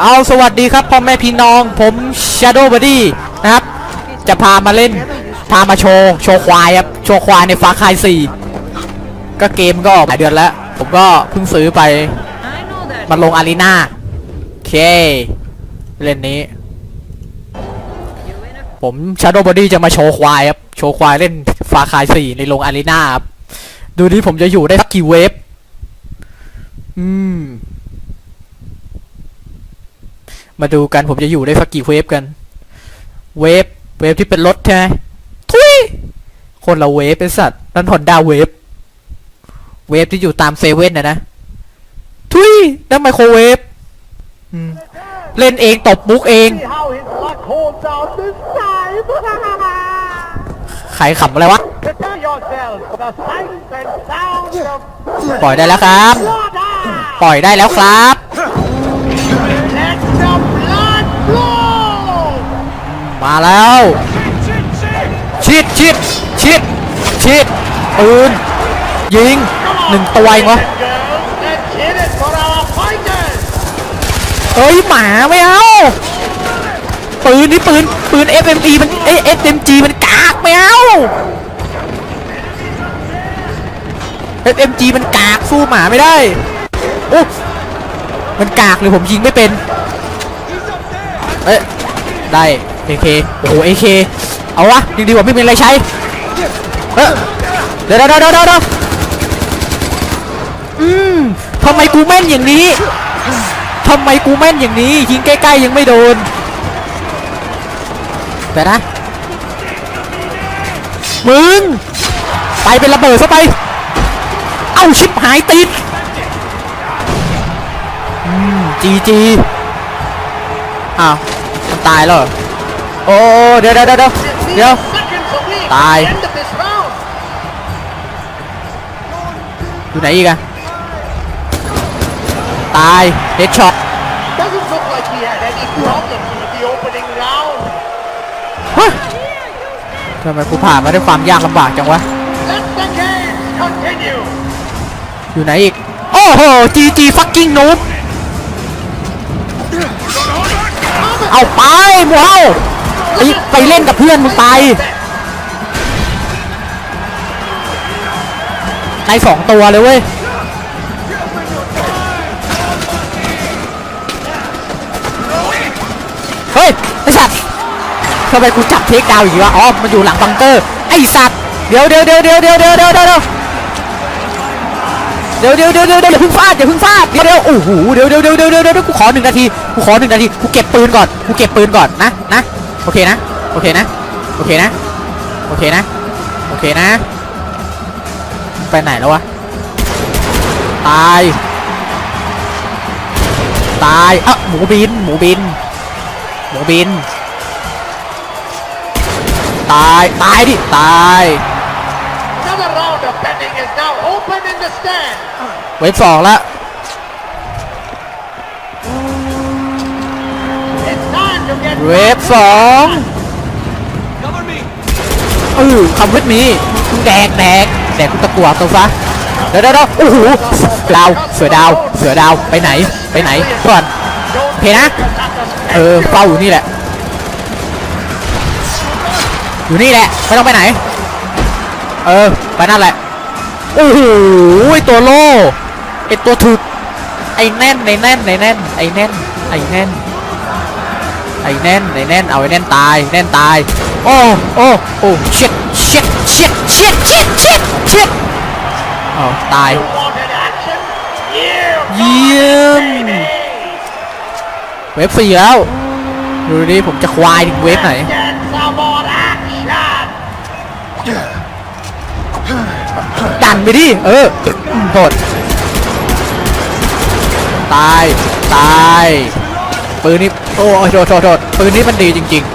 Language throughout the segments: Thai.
เอาสวัสดีครับพ่อแม่พี่น้องผม Shadow Buddy นะครับ จะพามาเล่น พามาโชว์ โชว์ควายครับ โชว์ควายในฟาคาย4ก็เกมก็ออกหลายเดือนแล้ว ผมก็เพิ่งซื้อไป มันลงอารีนาโอเค เล่นนี้ ผม Shadow Body จะมาโชว์ควายครับ โชว์ควายเล่นฟาคาย4ในลงอารีนาครับ ดูดิผมจะอยู่ได้สักกี่เวฟอืม มาดูกันผมจะอยู่ได้สักกี่เวฟกัน เวฟเวฟที่เป็นรถใช่ไหมทุยคนละเวฟเป็นสัตว์นั่นฮอนด้าเวฟเวฟที่อยู่ตามเซเว่นนะนะทุยนั่นไมโครเวฟเล่นเองตบมุกเองใครขำอะไรวะ ปล่อยได้แล้วครับ ปล่อยได้แล้วครับ Let the blood flow. มาแล้วชิดชิดชิดชิดปืนยิงหนึ่งตัวเองวะเฮ้ยหมาไม่เอาปืนนี่ปืนปืน FMG มันเอ้ย SMG มันกากไม่เอา SMG มันกากสู้หมาไม่ได้โอ้มันกากเลยผมยิงไม่เป็นเอ้ยได้ AK โอ้โห AK เอาวะยังดีกว่าไม่มีอะไรใช้เอ้ยเดี๋ยวเดี๋ยวเดี๋ยวเดี๋ยวเดี๋ยวอืมทำไมกูแม่นอย่างนี้ทำไมกูแม่นอย่างนี้ยิงใกล้ๆยังไม่โดนแต่นะมึงไปเป็นระเบิดซะไป เอ้าชิบหายติดอืมจีจีอ้าวมันตายแล้ว โอ้เดี๋ยวเดี๋ยวเดี๋ยวเดี๋ยวเดี๋ยว Seconds away from Bye. the end of this round. อยู่ไหนอีกอะตายเฮดช็อต Doesn't look like he had any problems with the opening round. เฮ้ยทำไมกูผ่านมาด้วยความยากลำบากจังวะ Let the games continue. อยู่ไหนอีก โอ้โหจีจีฟักกิ้งนูบเอาไปหมูเฮา ไปไปเล่นกับเพื่อนมึงไปในสองตัวเลยเว้ยเฮ้ยไอสัตว์ทำไมกูจับเทคดาวอย่างนี้วะอ๋อมันอยู่หลังบังเกอร์ไอสัตว์เดี๋ยวเดี๋ยวเดี๋ยวเดี๋ยวเดี๋ยวเดี๋ยวเดี๋ยวเดี๋ยวเดี๋ยวเดี๋ยวเดี๋ยวเดี๋ยวเดี๋ยวอย่าพิ่งฟาดอย่าเพิ่งฟาดเดี๋ยวเดี๋ยวโอ้โหเดียวเดี๋ยวเดี๋ยวเดี๋ยวเดี๋ยวเดี๋ยวกูขอหนึ่งนาทีกูขอหนึ่งนาทีกูเก็บปืนก่อนกูเก็บปืนก่อนนะนะ โอเคนะ โอเคนะ โอเคนะ โอเคนะ โอเคนะ ไปไหนแล้ววะ ตาย ตายอะหมูบิน หมูบิน หมูบิน ตาย ตายดิ ตาย Another round of betting is now open in the stand. เวฟสองแล้ว เวฟสองเออคำวิทมีมึงแดกแดกแดกกูตะกัวตัวซะเดี๋ยวเดี๋ยวเดี๋ยวโอ้โหดาวเสือดาวเสือดาวไปไหนไปไหนก่อนโอเคนะเออเฝ้าอยู่นี่แหละ อยู่นี่แหละไม่ต้องไปไหน เออไปนั่นแหละโอ้โหไอ้ตัวโล่ไอ้ตัวถึกไอ้แน่นไอ้แน่นไอ้แน่นไอ้แน่นไอ้แน่นไอ้แน่นไอ้แน่นเอาไอ้แน่นตายแน่นตายโอ้โอ้โอ้เช็ดเช็ดเช็ดเช็ดเช็ดเช็ดเช็ดเอาตายเยี่ยมเวฟสี่แล้วดูดิผมจะควายถึงเวฟไหนดันไปดิเออโทษตาย ตาย ปืนนี้ โอ้ยโทษโทษโทษปืนนี้มันดีจริง ๆ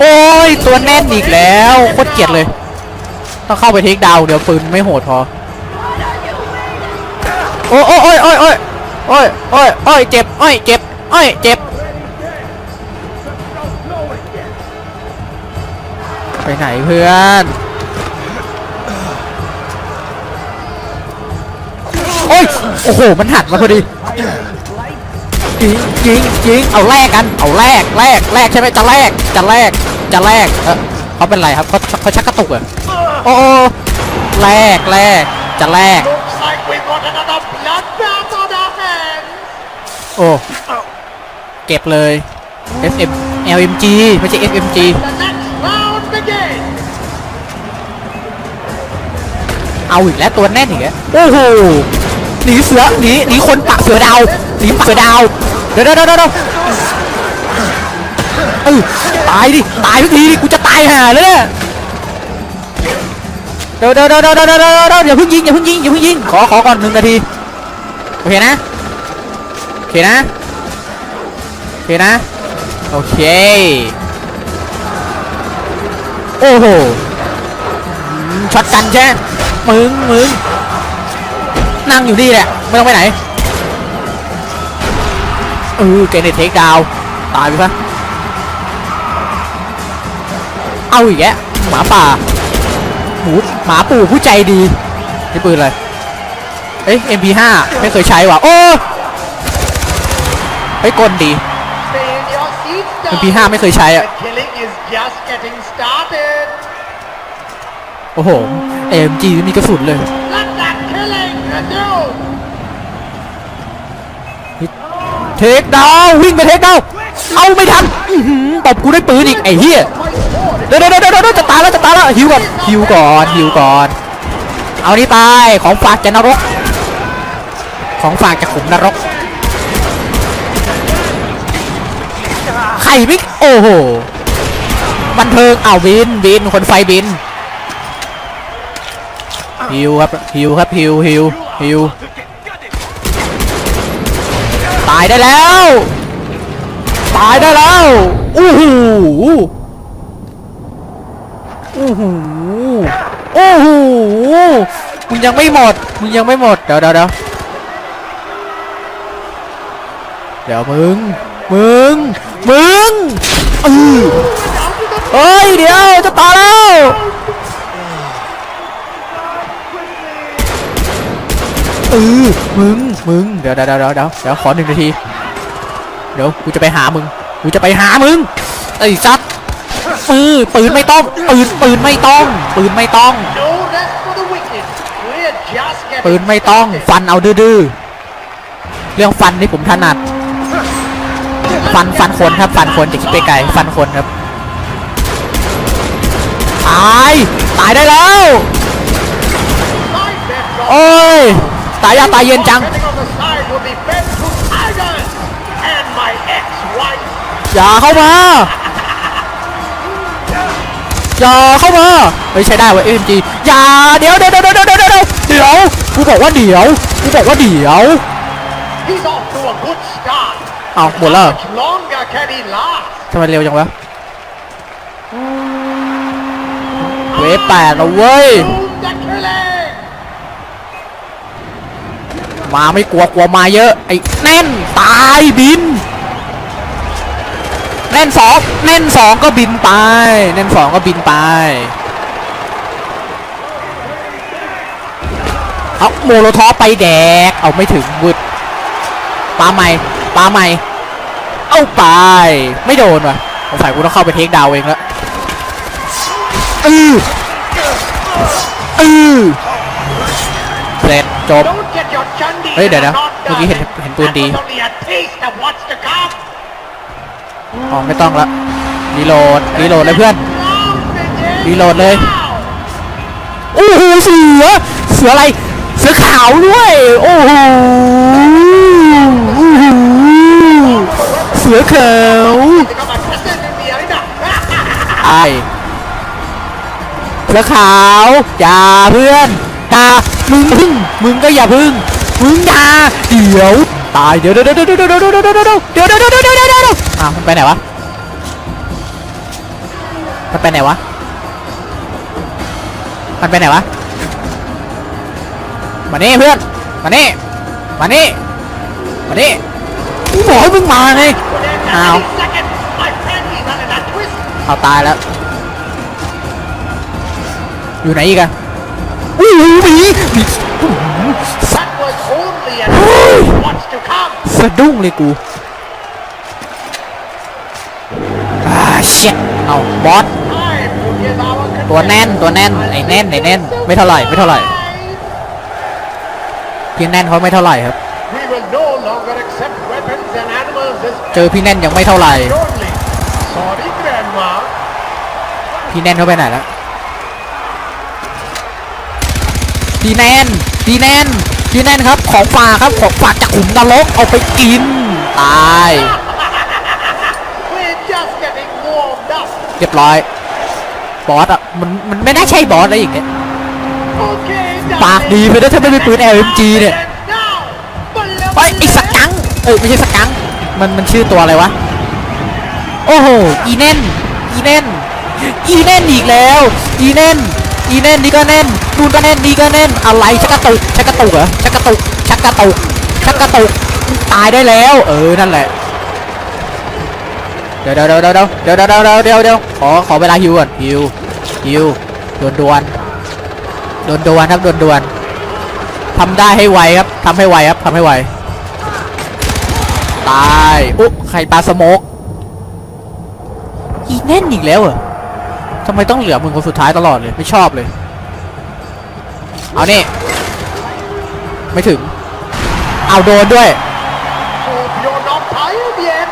โอ้ย ตัวแน่นอีกแล้วโคตรเกลียดเลย ต้องเข้าไปเทคดาวเดี๋ยวปืนไม่โหดพอ โอ้ยโอ้ยโอ้ยโอ้ยโอ้ยโอ้ยโอ้ยเจ็บโอ้ยเจ็บโอ้ยเจ็บ ไปไหนเพื่อนโอ้ย โอ้โห มันหันมาพอดี ยิงยิงยิงเอาแลกกัน เอาแลกแลกแลกใช่ไหมจะแลกจะแลกจะแลกเออเขาเป็นไรครับเขาเขาชักกระตุกเหรอโอโอ้แลกแลกจะแลกโอ้เก็บเลย FM LMG ไม่ใช่ FMG เอาอีกแล้วตัวแน่นอีกแล้วโอ้โห หนีเสือหนีหนีคนปากเสือดาวหนีปากเสือดาวเดี๋ยวเดี๋ยวเดี๋ยวเออตายดิตายทุกทีดิกูจะตายห่าเลยเนี่ยเดี๋ยวเดี๋ยวเดี๋ยวเดี๋ยวเดี๋ยวเดี๋ยวอย่าเพิ่งยิงอย่าเพิ่งยิงอย่าเพิ่งยิงขอขอก่อนหนึ่งนาทีโอเคนะโอเคนะโอเคนะโอเคโอ้โหช็อตกันใช่มึงมึง นั่งอยู่นี่แหละไม่ต้องไปไหนเออเกเนตเทคดาวน์ตายไปซะเอาอีกแกหมาป่าหมูหมาปู่ผู้ใจดีนี่ปืนอะไรเอ้ย MP5 ไม่เคยใช้ว่ะโอ้เฮ้ยกลดี Stay in your seats, MP5 ไม่เคยใช้อะ The killing is just getting started. โอ้โห AMG ไม่มีกระสุนเลย Let that killing resume. เทคดาววิ่งไปเทคดาวเอาไม่ทันอื้อหือตบกูด้วยปืนอีกไอ้เหี้ยเดี๋ยวเดี๋ยวเดี๋ยวเดี๋ยวจะตายแล้วจะตายแล้วหิวก่อนหิวก่อนหิวก่อน เอานี่ไปของฝากจากนรก ของฝากจากขุมนรกไข่มิกโอ้โหบันเทิงเอาวบินบินคนไฟบินหิวครับหิวครับหิวหิว หิวตายได้แล้ว ตายได้แล้วอู้หูโอ้หโอ้โหมึงยังไม่หมด มึงยังไม่หมด เดี๋ยวเดี๋ยวเดี๋ยวเดี๋ยวมึง มึง มึงเออเฮ้ย เดี๋ยวจะตายแล้ว ออมึงมึงเดี๋ยวเดี๋ยวเดี๋ยวเดี๋ยวเดี๋ยวขอหนึ่งนาทีเดี๋ยวกูจะไปหามึงกูจะไปหามึงไอ้ซัดปืนปืนไม่ต้องปืนปืนไม่ต้องปืนไม่ต้องปืนไม่ต้องฟันเอาดื้อเรื่องฟันนี่ผมถนัด ฟันฟันคนครับฟันคนจะคิดไปไกลฟันคนครับตายตายได้แล้ว โอ้ยายยากตายเย็นจัง Heading on the side will be fed to tigers and my ex-wife. อย่าเข้ามาอย่าเข้ามาเฮ้ยใช้ได้เวะ AMG อย่าเดี๋ยวเดี๋ยวเดี๋ยวเดี๋ยวเดี๋ยวเดี๋ยวเดี๋ยวกูบอกว่าเดี๋ยวกูบอกว่าเดี๋ยว He's off to a good start. เอาหมดแล้ว How much longer can he last? ทำไมเร็วจังวะเวฟแปดแล้วเว้ย Boom the killing. มาไม่กลัวกลัวมาเยอะ ไอ้แน่นตายบิน แน่นสองแน่นสองก็บินไป แน่นสองก็บินไปเอาโมโลทอไปแดก เอาไม่ถึงวึดปาใหม่ปาใหม่ เอาไป ไม่โดนว่ะสงสัยกูต้องเข้าไปเทคดาวเองแล้วอืออือเสร็จจบ Don't get your chundy. Hey, Dada. not มื่อกี้เห็นเห็นปืนดีอ๋อไม่ต้องละรีโหลดรีโหลดเลยเพื่อนรีโหลดเลยโอ้โหเสือเสืออะไร เสือขาวด้วยโอ้โหเสือขาวไอเสือขาวอย่าเพื่อนอย่ามึงพึ่งมึงก็อย่าพึ่ง มึงอย่าเดี๋ยวตายเดี๋ยวเดี๋ยวเดี๋ยวเดี๋ยวเดี๋ยวเดี๋ยวเดี๋ยวเดี๋ยวเดี๋ยวเดี๋ยวเดี๋ยวเดี๋ยวเดี๋ยวเดี๋ยวเดี๋ยวอ้าวมันไปไหนวะมันไปไหนวะมันไปไหนวะมานี่เพื่อนมานี่มานี่มานี่กูบอกให้มึงมาไง Within Ow. 30 seconds, my friend, he's under that twist. เอาตายแล้ว อยู่ไหนอีกอะอุ้ยหมีหมี สะดุ้งเลยกูอ่าเช็ดเอาบอส Time to give our ตัวแน่นตัวแน่นไอ้แน่นไอ้แน่นไม่เท่าไหร่ไม่เท่าไหร่พี่แน่นเขาไม่เท่าไหร่ครับ We will no longer accept weapons and animals as เจอพี่แน่นยังไม่เท่าไหร่ only. Sorry, Grandma. พี่แน่นเขาไปไหนแล้วพี่แน่นพี่แน่น พี่แน่นครับ ของฝากครับของฝากจากขุมนรกเอาไปกินตาย We're just getting warmed up. เรียบร้อย บอสอะมันมันไม่น่าใช่บอสอะไรอย่างเงี้ย Okay, ปากดีไปนะถ้าไม่มีปืน LMG เนี่ย Now, ไปไอ้สกังเอ้ยไม่ใช่สกังมันมันชื่อตัวอะไรวะ โอ้โหอีแน่นอีแน่นอีแน่นอีกแล้ว อีแน่นอีแน่นนี่ก็แน่น นู่นก็แน่นนี่ก็แน่นอะไรชักกระตุกชักกระตุกเหรอชักกระตุกชักกระตุกชักกระตุกตายได้แล้ว เออนั่นแหละเดี๋ยวเดี๋ยวเดี๋ยวเดี๋ยวเดี๋ยวเดี๋ยวเดี๋ยวเดี๋ยวเดี๋ยวขอขอเวลาฮิวก่อนฮิวฮิวดวนดวนดวนดวนครับดวนดวนทำได้ให้ไวครับทำให้ไวครับทำให้ไวตายอุ๊ใครตาสโมกอีแน่นอีกแล้วเหรอทำไมต้องเหลือมึงคนสุดท้ายตลอดเลย ไม่ชอบเลย เอานี่ ไม่ถึง เอาโดนด้วย hope you're not tired yet.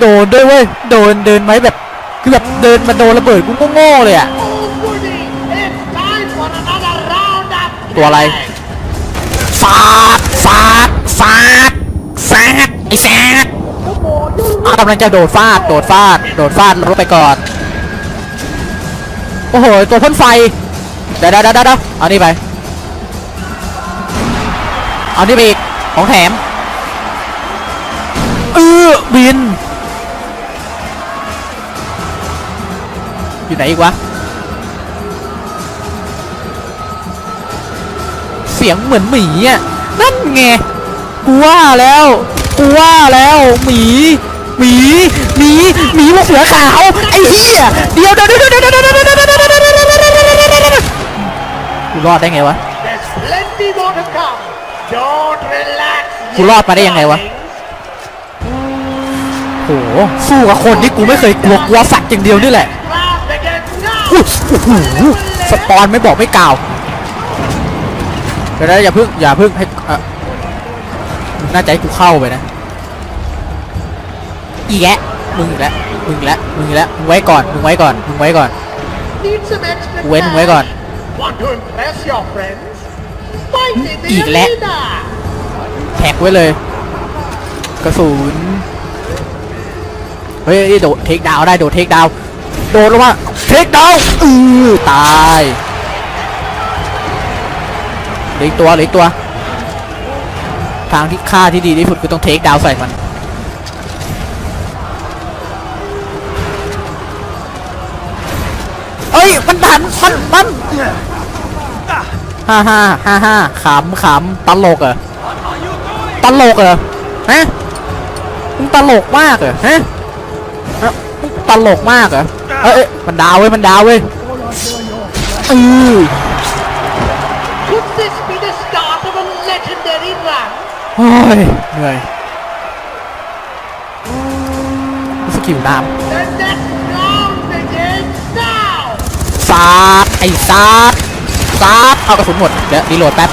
โดนด้วยเว้ย โดนเดินไหมแบบ คือแบบเดินมาโดนระเบิดกูโง่ๆเลยอะ oh, goody. It's time for another round up. ตัวอะไรฟาดฟาดฟาดฟาดไอ้แซด Come on, you're อะกำลังจะโดดฟาด โดดฟาด โดดฟาดลงไปก่อน โอ้โห ตัวพ่นไฟ เดี๋ยวเดี๋ยวเดี๋ยวเอานี่ไป เอานี่ไปอีก ของแถม เออบิน อยู่ไหนอีกวะ เสียงเหมือนหมีอะ นั่นไง กูว่าแล้ว กูว่าแล้วหมีหมีหมีหมีพวกเสืขาว ไอ้เหี้ย เดี๋ยวเดี๋ยวเดี๋ยวเดี๋ยวเดี๋ยว กูรอดได้ไงวะ There's plenty more to come. Don't relax. กูรอดมาได้ยังไงวะ โห สู้กับคนที่กูไม่เคยกลัวกลัวสัตว์อย่างเดียวนี่แหละ Round again now. อุ๊ยโอ้โหสปอนไม่บอกไม่กล่าวเดี๋ยวนะอย่าเพิ่งอย่าเพิ่งให้เอ่อมึงน่าจะให้กูเข้าไปนะ อีแกะมึงอีกแล้วมึงอีกแล้วมึงอีกแล้วมึงไว้ก่อนมึงไว้ก่อนมึงไว้ก่อน Need some extra เว้นไว้ก่อน cash? Want to impress your friends? Fight in the อีกแล้ว arena. แท็กไว้เลย กระสุน เฮ้ยนี่โดดเทคดาวน์ได้โดดเทคดาวน์โดดลงมาเทคดาวน์อือตายเหลืออีกตัวเหลืออีกตัว ทางที่ฆ่าที่ดีที่สุดคือต้องเทคดาวน์ใส่มันเอ้ยมันดันมันมัน ฮ่าฮ่าฮ่าฮ่าขำขำตลกเหรอตลกเหรอฮะมึงตลกมากเหรอฮะฮะมึงตลกมากเหรอเอ้ยเอ้ยมันดาวเว้ยมันดาวเว้ยอือ Could this be the start of a legendary run? โอ้ยเหนื่อยสกิลน้ The next round begins now. ำซาดไอ้ซาด ซาดเอากระสุนหมดเดี๋ยวรีโหลดแป๊บ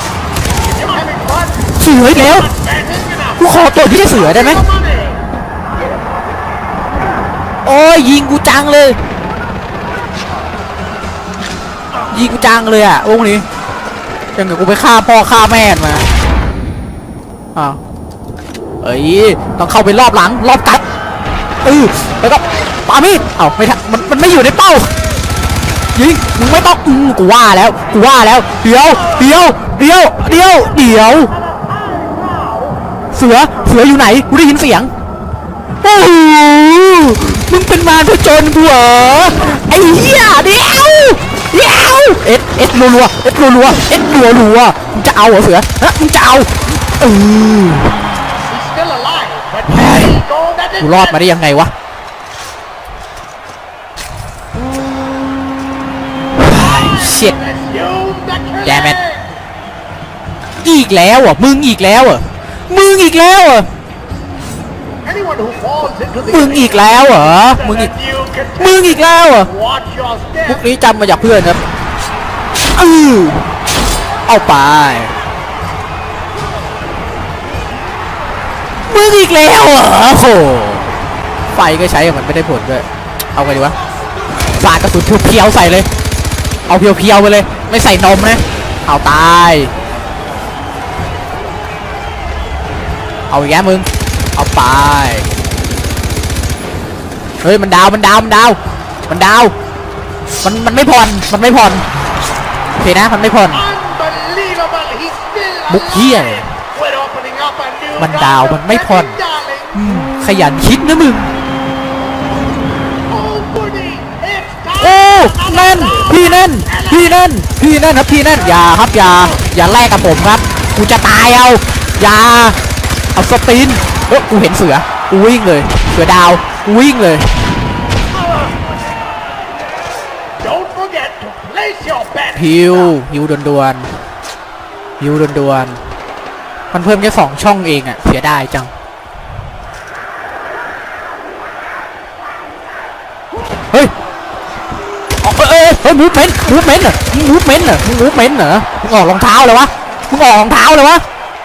เสืออีกแล้วกูขอตัวที่จะเสือได้ไหมโอ้ยยิงกูจังเลย ยิงกูจังเลยอะวงนี้ยังกับกูไปฆ่าพ่อฆ่าแม่มันมาอ้าวเอ้ยต้องเข้าไปรอบหลังรอบกัดเออแล้วก็ปามีดเอ้าไม่ทันมันมันไม่อยู่ในเป้า ยิงมึงไม่ต้องอืมกูว่าแล้วกูว่าแล้วเดี๋ยวเดี๋ยวเดี๋ยวเดี๋ยวเดี๋ยว เสือเสืออยู่ไหนกูได้ยินเสียงโอ้โหมึงเป็นมารผจญกูเหรอไอ้เหี้ยเดี๋ยวเดี๋ยวเอ็ดเอ็ดรัวๆเอ็ดรัวๆเอ็ดรัวรัวๆมึงจะเอาเหรอเสือฮะมึงจะเอาเออ He's still alive, but can he go that กูรอดมาได้ยังไงวะ เช็ด Resume the killing. Damn it. อีกแล้วเหรอะมึงอีกแล้วเหรอะมึงอีกแล้วเหรอะ Anyone who falls into the มึงอีกแล้วเหรอ มึงอีก that you can มึงอีกแล้วเหรอะ watch your พวก step. นี้จำมาจากเพื่อนครับอือเอาไป มึงอีกแล้วเหรอโอ้โหไฟก็ใช้กับมันไม่ได้ผลด้วย เอาไงดีวะสาดกระสุนเพียวๆใส่เลย เอาเพียวๆไปเลย ไม่ใส่นมนะ เอาตาย เอาอีกแย่มึง เอาไป เฮ้ยมันดาวมันดาวมันดาวมันดาว มันมันไม่ผ่อน มันไม่ผ่อนโอเคนะมันไม่ผ่อน Unbelievable. He's still มุกเหี้ยมันดาวมันไม่ผ่อนขยันคิดนะมึง Oh, goody. It's time โอ้ for แน่น another พี่แน่นพี่แน่นพี่แน่นครับพี่แน่นอย่าครับอย่าอย่าแลกกับผมครับกูจะตายเอาอย่าเอาสปินเอ้ยกูเห็นเสือกูวิ่งเลย เสือดาวกูวิ่งเลย Don't forget to place your bet. ฮิวฮิวดวนๆฮิวดวนๆมันเพิ่มแค่สองช่องเองอะเสียดายจังเฮ้ยอ๋อเอ้ยเอ้ยเฮ้ยมูฟเมนต์มูฟเมนต์เหรอมึงมูฟเมนต์เหรอมึงมูฟเมนต์เหรอมึงออกรองเท้าเลยวะมึงออกรองเท้าเลยวะ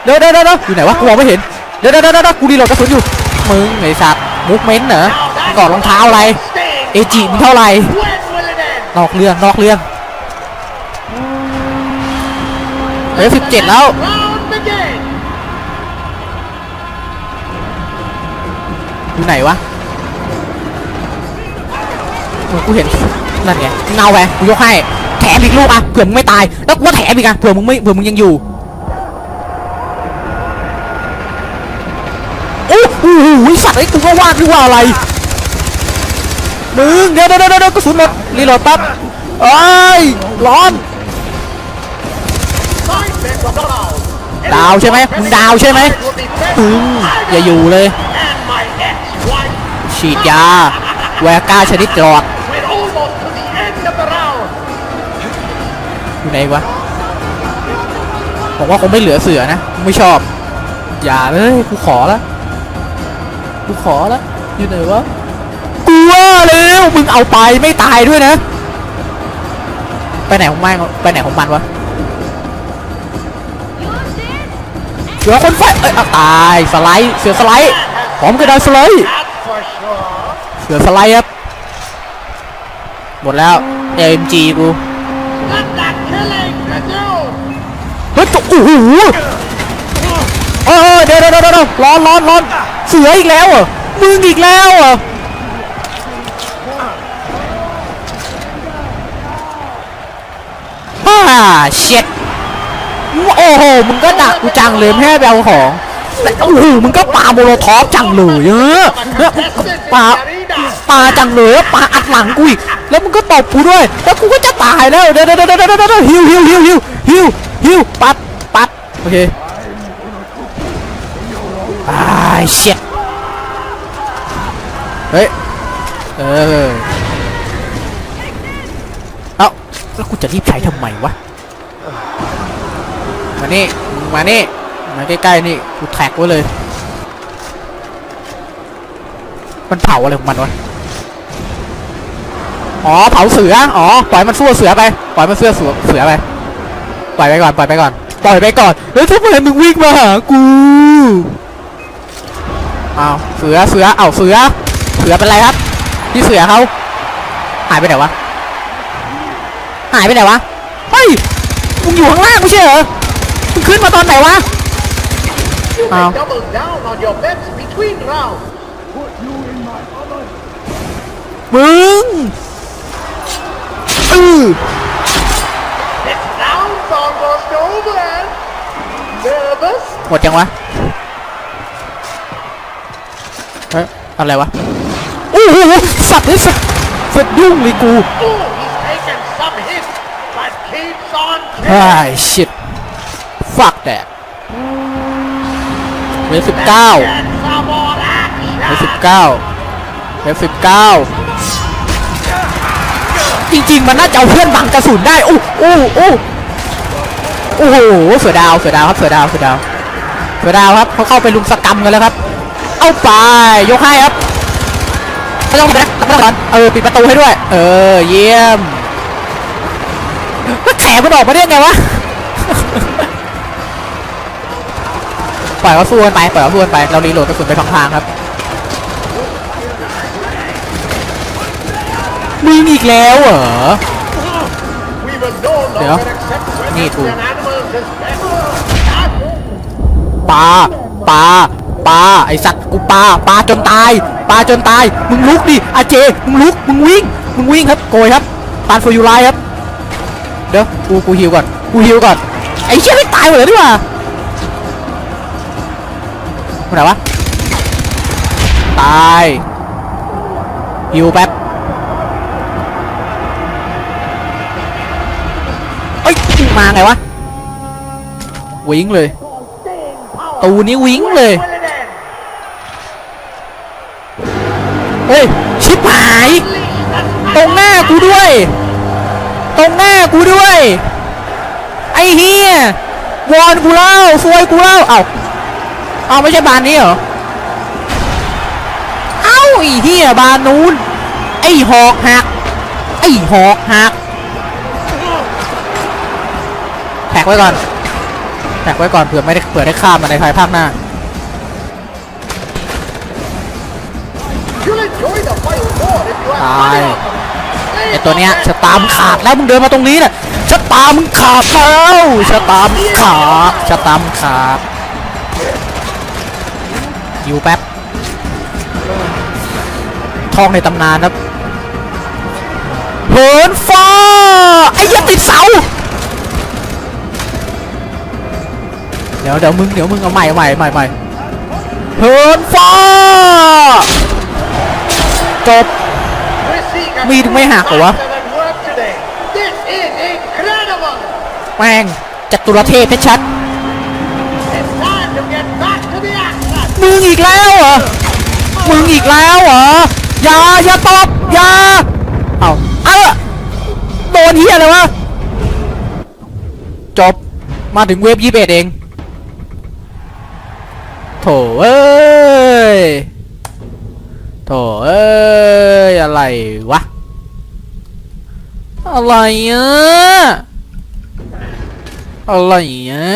เดี๋ยวเดี๋ยวเดี๋ยวอยู่ไหนวะกูมองไม่เห็นเดี๋ยวเดี๋ยวเดี๋ยวเดี๋ยวกูดีโหลดกระสุนอยู่มึงไอ้สัตว์มูฟเมนต์เหรอมึงออกรองเท้าอะไรเอจิมึงเท่าไหร่นอกเรื่องนอกเรื่องเฮ้ยสิบเจ็ดแล้วอยู่ไหนวะกูเห็น นั่นไงเงาไปกูยกให้แถมอีกลูกอะเผื่อมึงไม่ตาย แล้วกูแถมอีกอะเผื่อมึงไม่เผื่อมึงยังอยู่โอ้โหสัตว์ไอ้กูก็ว่าดหรือว่าอะไรมึงเดี๋ยวเดี๋ยวเดี๋ยวเดี๋ยวกระสุนหมดรีโหลดปั๊บเอ้ยร้อนดาวใช่ไหมมึงดาวใช่ไหมอืมอย่าอยู่เลย ฉีดยาแวก้าชนิดหลอด อยู่ไหนวะบอกว่าคงไม่เหลือเสือนะไม่ชอบ อย่าเลยกูขอละกูขอละอยู่ไหนวะกูว่าแล้วมึงเอาไปไม่ตายด้วยนะ ไปไหนของมันไปไหนของมันวะเสือคนไฟเอ้ยเอาตายสไลด์เสือสไลด์พร้อมกระดานสไลด์เสือสไลด์ครับหมดแล้ว AMG กู Let that killing to do. เฮ้ยโอ้โหเออเดี๋ยวเดี๋ยวเดี๋ยวเดี๋ยวร้อนร้อนร้อนเสืออีกแล้วเหรอมึงอีกแล้วเหรอฮ่าเช็ดโอ้โหมึงก็ดักกูจังเลยแม่ไปเอาของแต่โอ้โหมึงก็ปาโมโลท็อฟจังเลยเออปา ปาจังเลยแล้วปาอัดหลังกูอีกแล้วมึงก็ตบกูด้วย แล้วกูก็จะตายแล้วเดี๋ยวเดี๋ยวเดี๋ยวเดี๋ยวเดี๋ยวฮิวฮิวฮิวฮิวฮิวฮิวปัดปัดโอเคอ้ายเช็ดเฮ้ยเออเอ้าแล้วกูจะรีบใช้ทำไมวะมานี่มึงมานี่มาใกล้ๆนี่กูแท็กไว้เลย มันเผาอะไรของมันวะอ๋อเผาเสืออ๋อปล่อยมันสู้เสือไปปล่อยมันเสือเสือเสือไปปล่อยไปก่อนปล่อยไปก่อนปล่อยไปก่อนแล้วทำไมมึงวิ่งมาหากูอ้าวเสือเสือเอ้าเสือ เสือเป็นไรครับพี่เสือเขาหายไปไหนวะหายไปไหนวะเฮ้ยมึงอยู่ข้างล่างไม่ใช่เหรอมึงขึ้นมาตอนไหนวะ You may Ow. มึงอือ This round's almost over. Nervous? หมดยังวะเฮ้ยอะไรวะโอ้โหสัตว์นี่สัตว์สัตว์ยุ่งเลยกู Oh, he's taken some hits, but keeps on ไอ้ killing. shit fuck that เวฟสิบเก้า Get some more เวฟ action. สิบเก้าเวฟสิบเก้า จริง ๆ มันน่าจะเอาเพื่อนบังกระสุนได้อู้อู้อู้โอ้โหเสือดาวเสือดาวครับเสือดาวเสือดาวเสือดาวครับเขาเข้าไปลุมสกรรมกันแล้วครับ เอาไปยกให้ครับไม่ต้องนะไม่ต้องก่อนเออปิดประตูให้ด้วย เออเยี่ยมแขนมันออกมาได้ไงวะปล่อยเขาสู้กันไปปล่อยเขาสู้กันไปเรารีโหลดกระสุนไปสองทางครับ มึงอีกแล้วเหรอ We will no longer Yeah. accept Me too. Western animals as pets. ปลาปลาปลาไอสัตว์กูปลาปลาจนตายปลาจนตาย มึงลุกดิอาเจ มึงลุก มึงวิ่ง มึงวิ่งครับ โกยครับปานฟูยูไลครับ เดี๋ยว กู กูฮิวก่อน กูฮิวก่อน ไอ้เชี่ยไม่ตายหมดเลยดีกว่าคนไหนวะ ตายฮิวแป๊บ มาไงวะ วิ่งเลย ตูนี้วิ่งเลย เฮ้ย ชิบหาย ตรงหน้ากูด้วย ตรงหน้ากูด้วย ไอ้เฮียวอนกูเล่าซวยกูเล่า เอ้า เอาไม่ใช่บานนี้เหรอ เอ้าไอ้เฮียบานนู้น ไอ้หอกหัก ไอ้หอกหัก แท็กไว้ก่อนแท็กไว้ก่อนเผื่อไม่ได้เผื่อได้ข้ามมาในภายภาคหน้า ตายไอตัวเนี้ยชะตามขาดแล้วมึงเดินมาตรงนี้น่ะชะตามขาดแล้วชะตามขาดชะตามขาดอยู่แป๊บท่องในตำนานครับเหินฟ้าไอ้เหี้ยติดเสา เดี๋ยวเดี๋ยวมึงเดี๋ยวมึงเอาใหม่ใหม่ใหม่ใหม่เหิร์นฟ้าจบ We're seeing a มีดไม่หักเหรอวะแม่งจัตุรเทพชัดมึงอีกแล้วเหรอมึงอีกแล้วเหรออย่าอย่าตอบอย่าเอาเอาโดนเฮียอะไรวะจบมาถึงเว็บยี่สิบเอ็ดเอง โถเอ้ย โถเอ้ย อะไรวะ อะไรอะอะไรอะ